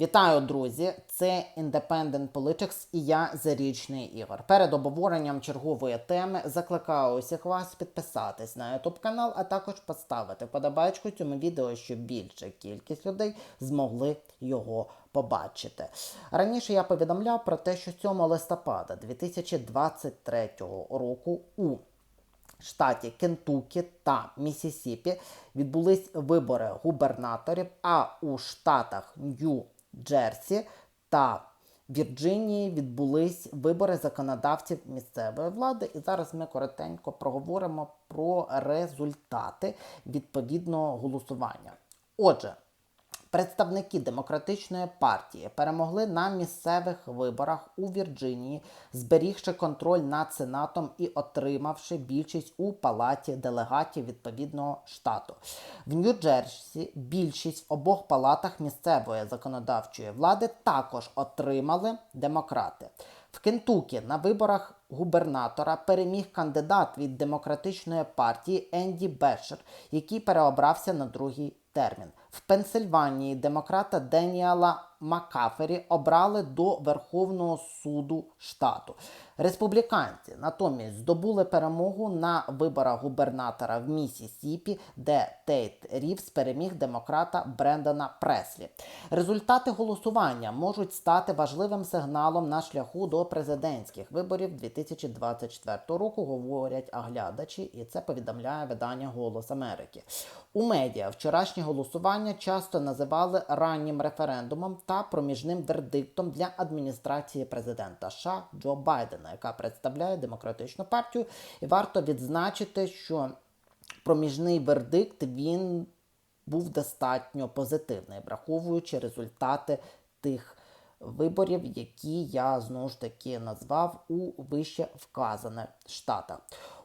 Вітаю, друзі! Це Independent Politics і я Зарічний Ігор. Перед обговоренням чергової теми закликаю усіх вас підписатись на YouTube канал, а також поставити подобачку цьому відео, щоб більша кількість людей змогли його побачити. Раніше я повідомляв про те, що 7 листопада 2023 року у штаті Кентукі та Місісіпі відбулись вибори губернаторів, а у штатах Нью-Джерсі та Вірджинії відбулись вибори законодавців місцевої влади. І зараз ми коротенько проговоримо про результати відповідного голосування. Отже, Представники демократичної партії перемогли на місцевих виборах у Вірджинії, зберігши контроль над сенатом і отримавши більшість у палаті делегатів відповідного штату. В Нью-Джерсі більшість в обох палатах місцевої законодавчої влади також отримали демократи. В Кентукі на виборах губернатора переміг кандидат від демократичної партії Енді Бешер, який переобрався на другий термін. В Пенсильванії демократа Деніела Макафері обрали до Верховного суду штату. Республіканці натомість здобули перемогу на виборах губернатора в Місісіпі, де Тейт Рівс переміг демократа Брендана Преслі. Результати голосування можуть стати важливим сигналом на шляху до президентських виборів 2024 року, говорять оглядачі, і це повідомляє видання Голос Америки. У медіа вчорашнє голосування часто називали раннім референдумом та проміжним вердиктом для адміністрації президента США Джо Байдена, яка представляє демократичну партію. І варто відзначити, що проміжний вердикт він був достатньо позитивний, враховуючи результати тих виборів, які я знову ж таки назвав у вище вказаних штатах.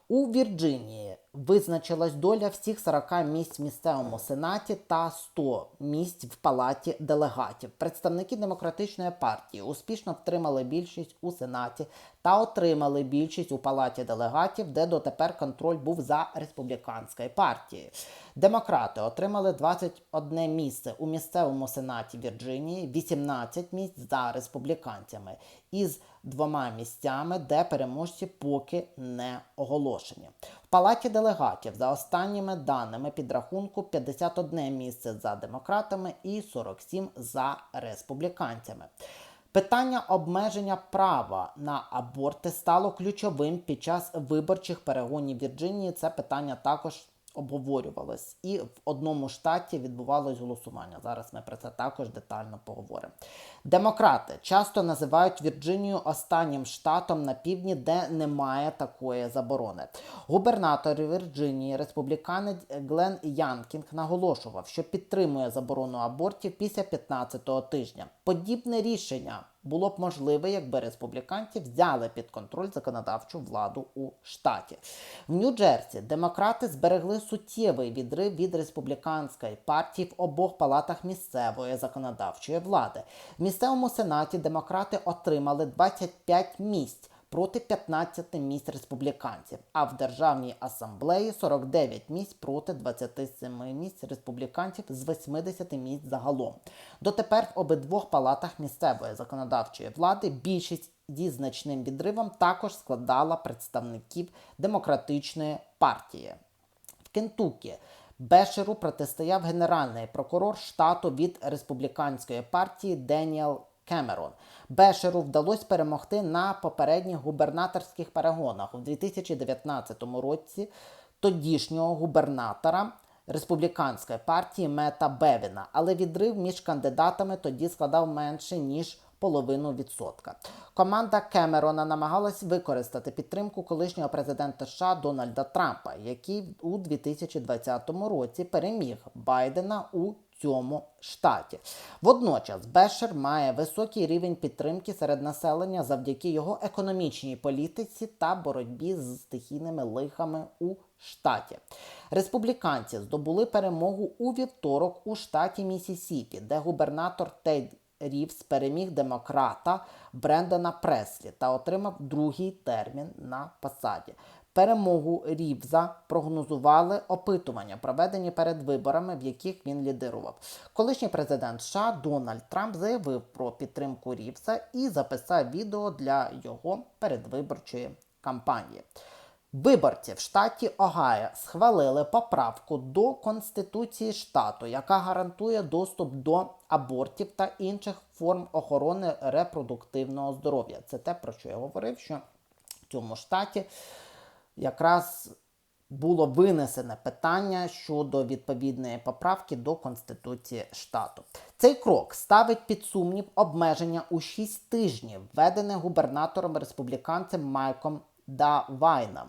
У Вірджинії визначилась доля всіх 40 місць в місцевому сенаті та 100 місць в палаті делегатів. Представники демократичної партії успішно втримали більшість у сенаті та отримали більшість у палаті делегатів, де дотепер контроль був за республіканською партією. Демократи отримали 21 місце у місцевому сенаті Вірджинії, 18 місць за республіканцями із двома місцями, де переможці поки не оголошені. Палаті делегатів за останніми даними підрахунку 51 місце за демократами і 47 за республіканцями. Питання обмеження права на аборти стало ключовим під час виборчих перегонів Вірджинії. Це питання також обговорювалось. І в одному штаті відбувалось голосування. Зараз ми про це також детально поговоримо. Демократи часто називають Вірджинію останнім штатом на півдні, де немає такої заборони. Губернатор Вірджинії, республіканець Глен Янкінг, наголошував, що підтримує заборону абортів після 15-го тижня. Подібне рішення було б можливе, якби республіканці взяли під контроль законодавчу владу у штаті. В Нью-Джерсі демократи зберегли суттєвий відрив від республіканської партії в обох палатах місцевої законодавчої влади. В місцевому сенаті демократи отримали 25 місць. Проти 15 місць республіканців, а в Державній асамблеї 49 місць проти 27 місць республіканців з 80 місць загалом. Дотепер в обидвох палатах місцевої законодавчої влади більшість зі значним відривом також складала представників демократичної партії. В Кентукі Бешеру протистояв генеральний прокурор штату від республіканської партії Деніел Кемерон. Бешеру вдалося перемогти на попередніх губернаторських перегонах у 2019 році тодішнього губернатора республіканської партії Мета Бевіна, але відрив між кандидатами тоді складав менше ніж половину відсотка. Команда Кемерона намагалась використати підтримку колишнього президента США Дональда Трампа, який у 2020 році переміг Байдена у цьому штаті. Водночас Бешер має високий рівень підтримки серед населення завдяки його економічній політиці та боротьбі з стихійними лихами у штаті. Республіканці здобули перемогу у вівторок у штаті Місісіпі, де губернатор Тейд Рівс переміг демократа Брендана Преслі та отримав другий термін на посаді. Перемогу Рівза прогнозували опитування, проведені перед виборами, в яких він лідирував. Колишній президент США Дональд Трамп заявив про підтримку Рівза і записав відео для його передвиборчої кампанії. Виборці в штаті Огайо схвалили поправку до Конституції штату, яка гарантує доступ до абортів та інших форм охорони репродуктивного здоров'я. Це те, про що я говорив, що в цьому штаті якраз було винесене питання щодо відповідної поправки до Конституції штату. Цей крок ставить під сумнів обмеження у 6 тижнів, введене губернатором республіканцем Майком Давайном.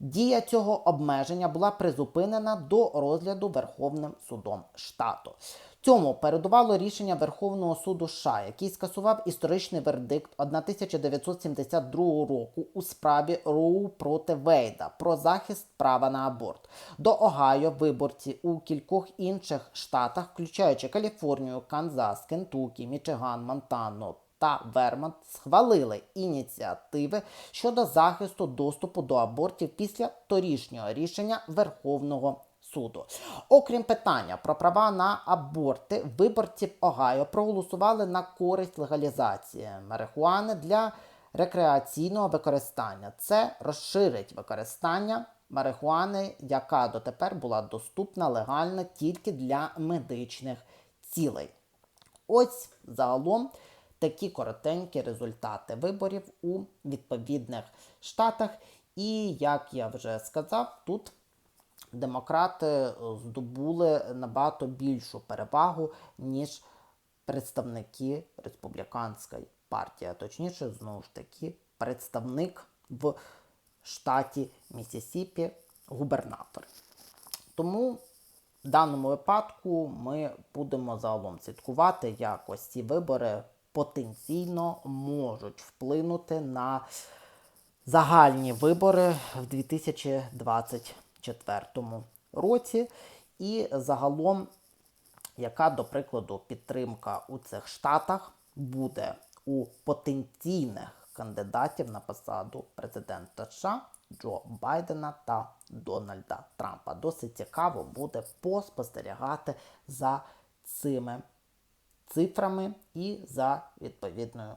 Дія цього обмеження була призупинена до розгляду Верховним судом штату. Цьому передувало рішення Верховного суду США, який скасував історичний вердикт 1972 року у справі Роу проти Вейда про захист права на аборт. До Огайо виборці у кількох інших штатах, включаючи Каліфорнію, Канзас, Кентукі, Мічиган, Монтану та Вермонт схвалили ініціативи щодо захисту доступу до абортів після торішнього рішення Верховного суду. Окрім питання про права на аборти, виборці Огайо проголосували на користь легалізації марихуани для рекреаційного використання. Це розширить використання марихуани, яка дотепер була доступна легально тільки для медичних цілей. Ось загалом такі коротенькі результати виборів у відповідних штатах. І як я вже сказав, тут демократи здобули набагато більшу перевагу, ніж представники республіканської партії, а точніше, знову ж таки, представник в штаті Місісіпі, губернатор. Тому в даному випадку ми будемо загалом слідкувати, як ось ці вибори потенційно можуть вплинути на загальні вибори в 2024 році. І загалом, яка, до прикладу, підтримка у цих штатах буде у потенційних кандидатів на посаду президента США Джо Байдена та Дональда Трампа. Досить цікаво буде поспостерігати за цими цифрами і за відповідною